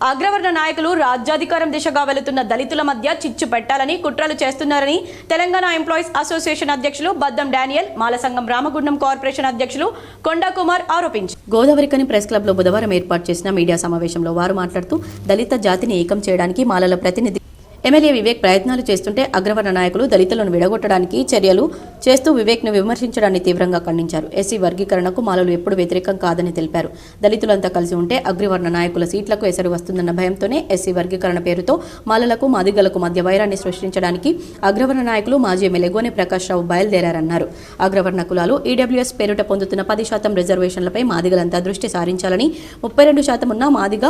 అగ్రవర్ణ నాయకులు రాజ్యాధికారం దిశగా వెళుతున్న దళితుల మధ్య చిచ్చు పెట్టాలని కుట్రలు చేస్తున్నారని తెలంగాణ ఎంప్లాయీస్ అసోసియేషన్ అధ్యక్షులు బద్దం డానియల్ మాలసంగం రామగుండం కార్పొరేషన్ అధ్యక్షులు కొండా కుమార్ ఆరోపించారు గోదావరికని ప్రెస్ క్లబ్లో బుధవారం ఏర్పాటు చేసిన మీడియా సమావేశంలో వారు మాట్లాడుతూ దళిత జాతిని ఏకం చేయడానికి మాలల ప్రతినిధి ఎమ్మెల్యే వివేక్ ప్రయత్నాలు చేస్తుంటే అగ్రవర్ణ నాయకులు దళితులను విడగొట్టడానికి చర్యలు చేస్తూ వివేక్ను విమర్శించడాన్ని తీవ్రంగా ఖండించారు. ఎస్సీ వర్గీకరణకు మాలలు ఎప్పుడు వ్యతిరేకం కాదని తెలిపారు. దళితులంతా కలిసి ఉంటే అగ్రవర్ణ నాయకుల సీట్లకు ఎసరు వస్తుందన్న భయంతోనే ఎస్సీ వర్గీకరణ పేరుతో మాలలకు మాదిగలకు మధ్య వైరాన్ని సృష్టించడానికి అగ్రవర్ణ నాయకులు మాజీ ఎమ్మెల్యే గోనె ప్రకాష్ రావు బయలుదేరారన్నారు. అగ్రవర్ణ కులాలు ఈడబ్ల్యూఎస్ పేరుట పొందుతున్న పది శాతం రిజర్వేషన్లపై మాదిగలంతా దృష్టి సారించాలని ముప్పై రెండు శాతం ఉన్న మాదిగ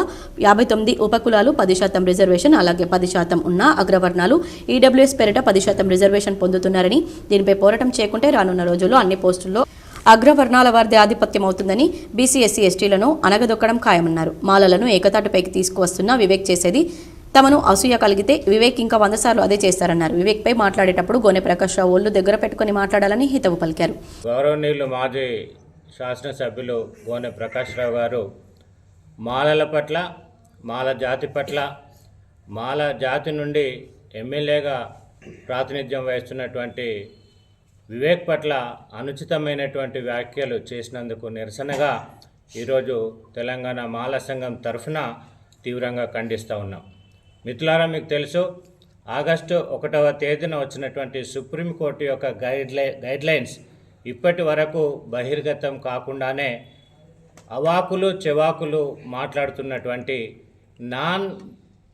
యాభై తొమ్మిది ఉపకులాలు పది శాతం రిజర్వేషన్ అలాగే పది శాతం ఉన్న అగ్రవర్ణాలు ఈడబ్ల్యూఎస్ పేరిట పది శాతం రిజర్వేషన్ పొందుతున్నారని దీనిపై పోరాటం చేయకుంటే రానున్న రోజుల్లో అన్ని పోస్టుల్లో అగ్రవర్ణాల వారిది ఆధిపత్యం అవుతుందని బీసీ ఎస్సీ ఎస్టీలను అనగదొక్కడం ఖాయమన్నారు. మాలలను ఏకతాటిపైకి తీసుకువస్తున్న వివేక్ చేసేది తమను అసూయ కలిగితే వివేక్ ఇంకా వంద సార్లు అదే చేస్తారన్నారు. వివేక్పై మాట్లాడేటప్పుడు గోనె ప్రకాష్ రావు ఒళ్ళు దగ్గర పెట్టుకుని మాట్లాడాలని హితవు పలికారు. గౌరవనీయులు మాజీ శాసనసభ్యులు గోనె ప్రకాష్ రావు గారు మాలల పట్ల మాల జాతి పట్ల మాల జాతి నుండి ఎమ్మెల్యేగా ప్రాతినిధ్యం వహిస్తున్నటువంటి వివేక్ పట్ల అనుచితమైనటువంటి వ్యాఖ్యలు చేసినందుకు నిరసనగా ఈరోజు తెలంగాణ మాల సంఘం తరఫున తీవ్రంగా ఖండిస్తూ ఉన్నాం. మిత్రులారా మీకు తెలుసు ఆగస్టు ఒకటవ తేదీన వచ్చినటువంటి సుప్రీంకోర్టు యొక్క గైడ్లై గైడ్లైన్స్ ఇప్పటి వరకు బహిర్గతం కాకుండానే అవాకులు చెవాకులు మాట్లాడుతున్నటువంటి నాన్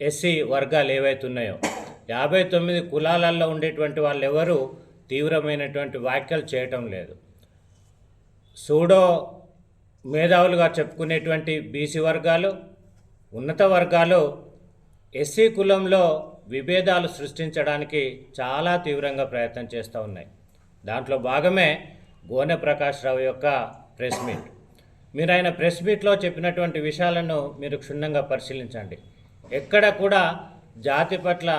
ఎస్సీ వర్గాలు ఏవైతున్నాయో యాభై తొమ్మిది కులాలలో ఉండేటువంటి వాళ్ళు ఎవరు తీవ్రమైనటువంటి వ్యాఖ్యలు చేయటం లేదు. సూడో మేధావులుగా చెప్పుకునేటువంటి బీసీ వర్గాలు ఉన్నత వర్గాలు ఎస్సీ కులంలో విభేదాలు సృష్టించడానికి చాలా తీవ్రంగా ప్రయత్నం చేస్తూ ఉన్నాయి. దాంట్లో భాగమే గోనె ప్రకాష్ రావు యొక్క ప్రెస్ మీట్. మీరు ఆయన ప్రెస్ మీట్లో చెప్పినటువంటి విషయాలను మీరు క్షుణ్ణంగా పరిశీలించండి. ఎక్కడ కూడా జాతి పట్ల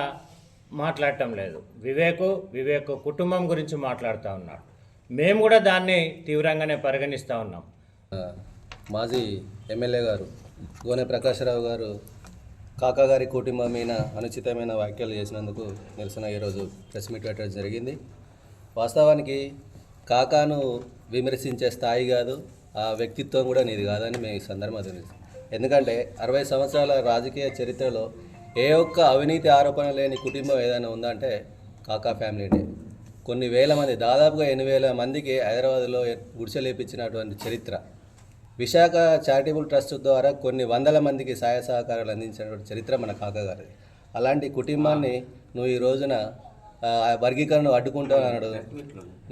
మాట్లాడటం లేదు. వివేకు వివేకు కుటుంబం గురించి మాట్లాడుతూ ఉన్నాడు. మేము కూడా దాన్ని తీవ్రంగానే పరిగణిస్తూ ఉన్నాం. మాజీ ఎమ్మెల్యే గారు గోనె ప్రకాశ్రావు గారు కాకాగారి కుటుంబం మీద అనుచితమైన వ్యాఖ్యలు చేసినందుకు నిరసన ఈరోజు ప్రెస్ మీట్ పెట్టడం జరిగింది. వాస్తవానికి కాకాను విమర్శించే స్థాయి కాదు ఆ వ్యక్తిత్వం కూడా నీది కాదని మేము ఈ సందర్భంగా తెలుసు ఎందుకంటే అరవై సంవత్సరాల రాజకీయ చరిత్రలో ఏ ఒక్క అవినీతి ఆరోపణ లేని కుటుంబం ఏదైనా ఉందంటే కాకా ఫ్యామిలీనే కొన్ని వేల మంది దాదాపుగా ఎనిమిది వేల మందికి హైదరాబాద్లో గుడిసెలేపించినటువంటి చరిత్ర. విశాఖ చారిటబుల్ ట్రస్ట్ ద్వారా కొన్ని వందల మందికి సహాయ సహకారాలు అందించినటువంటి చరిత్ర మన కాకగారిది అలాంటి కుటుంబాన్ని నువ్వు ఈ రోజున ఆ, వర్గీకరణ అడ్డుకుంటావు అన్నాడు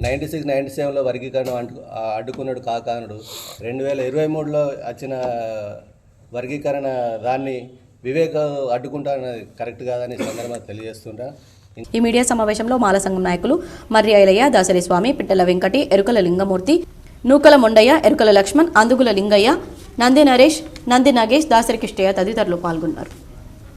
నైంటీ సిక్స్ నైంటీ సెవెన్లో వర్గీకరణ అడ్డు అడ్డుకున్నాడు కాకానుడు అన్నాడు. రెండు వేల ఇరవై మూడులో వచ్చిన వర్గీకరణ దాన్ని వివేకం అడ్డుకుంటా అన్నది కరెక్ట్ కాదని ఈ సందర్భంగా తెలియజేస్తుంటా. ఈ మీడియా సమావేశంలో మాల సంఘం నాయకులు మర్రి ఐలయ్య దాసరి స్వామి పిట్టల వెంకటి ఎరుకల లింగమూర్తి నూకల మొండయ్య ఎరుకల లక్ష్మణ్ అందుగుల లింగయ్య నంది నరేష్ నంది నాగేష్ దాసరి కిష్టయ్య తదితరులు పాల్గొన్నారు.